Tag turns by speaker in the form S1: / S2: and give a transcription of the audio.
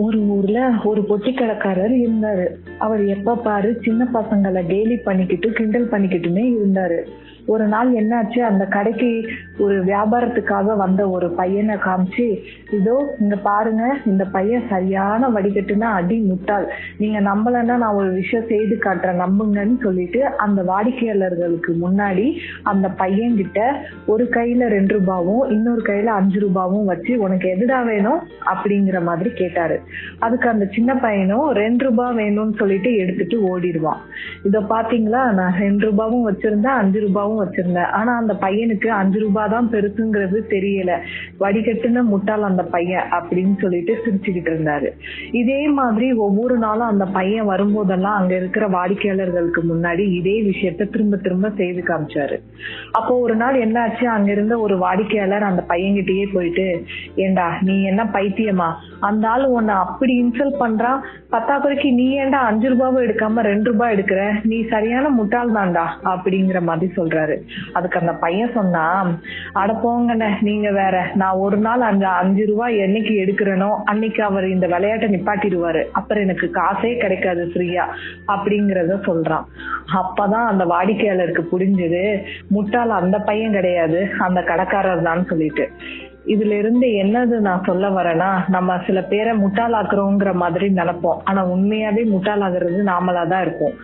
S1: ஒரு ஊர்ல ஒரு பொட்டி கடைக்காரர் இருந்தாரு. அவர் எப்ப பாரு சின்ன பசங்களை கேலி பண்ணிக்கிட்டு கிண்டல் பண்ணிக்கிட்டுமே இருந்தாரு. ஒரு நாள் என்னாச்சு? அந்த கடைக்கு ஒரு வியாபாரத்துக்காக வந்த ஒரு பையனை காமிச்சு இதோ இங்க பாருங்க இந்த பையன் சரியான வடிகட்டுனா அடி முட்டாள். நீங்க நம்பலன்னா நான் ஒரு விஷயம் செய்து காட்டுறேன் நம்புங்கன்னு சொல்லிட்டு அந்த வாடிக்கையாளர்களுக்கு முன்னாடி அந்த பையன் கிட்ட ஒரு கையில ரெண்டு ரூபாவும் இன்னொரு கையில அஞ்சு ரூபாவும் வச்சு உனக்கு எதுடா வேணும்? அப்படிங்கிற மாதிரி கேட்டாரு. அதுக்கு அந்த சின்ன பையனும் ரெண்டு ரூபா வேணும்னு சொல்லி சொல்லிட்டு எடுத்துட்டு ஓடிடுவான் இத பாத்தீங்களா? நான் ரெண்டு ரூபாவும் வச்சிருந்தேன் அஞ்சு ரூபாவும் வச்சிருந்தேன். ஆனா அந்த பையனுக்கு அஞ்சு ரூபாய் தான் பெருசுங்கிறது தெரியல. வடிகட்டுன முட்டாள் அந்த பையன் அப்படின்னு சொல்லிட்டு சிரிச்சுக்கிட்டு இருந்தாரு. இதே மாதிரி ஒவ்வொரு நாளும் அந்த பையன் வரும்போதெல்லாம் அங்க இருக்கிற வாடிக்கையாளர்களுக்கு முன்னாடி இதே விஷயத்த திரும்ப திரும்ப செய்து காமிச்சாரு. அப்போ ஒரு நாள் என்ன ஆச்சு அங்க இருந்த ஒரு வாடிக்கையாளர் அந்த பையன்கிட்டயே போயிட்டு ஏண்டா நீ என்ன பைத்தியமா? அந்த ஆளு உன்னை அப்படி இன்சல்ட் பண்றான்? பத்தாக்குறைக்கு நீ ஏன்டா அஞ்சு ரூபாவும் எடுக்காம ரெண்டு ரூபாய் எடுக்கிற? நீ சரியான முட்டாள் தான்டா அப்படிங்கிற மாதிரி சொல்றாரு. அதுக்கு அந்த பையன் சொன்னா அட போங்கண்ண நீங்க வேற நான் ஒரு நாள் அந்த அஞ்சு ரூபாய் என்னைக்கு எடுக்கிறேனோ அன்னைக்கு அவர் இந்த விளையாட்டை நிப்பாட்டிடுவாரு. அப்புறம் எனக்கு காசே கிடைக்காது ஃப்ரீயா அப்படிங்கறத சொல்றான். அப்பதான் அந்த வாடிக்கையாளருக்கு புரிஞ்சது முட்டாள் அந்த பையன் கிடையாது அந்த கடைக்காரர் தான் சொல்லிட்டு. இதுல இருந்து என்னது நான் சொல்ல வரேன்னா நம்ம சில பேரை முட்டாளாக்குறோங்கிற மாதிரி நினைப்போம். ஆனா உண்மையாவே முட்டாளாகிறது நாமளா தான் இருப்போம்.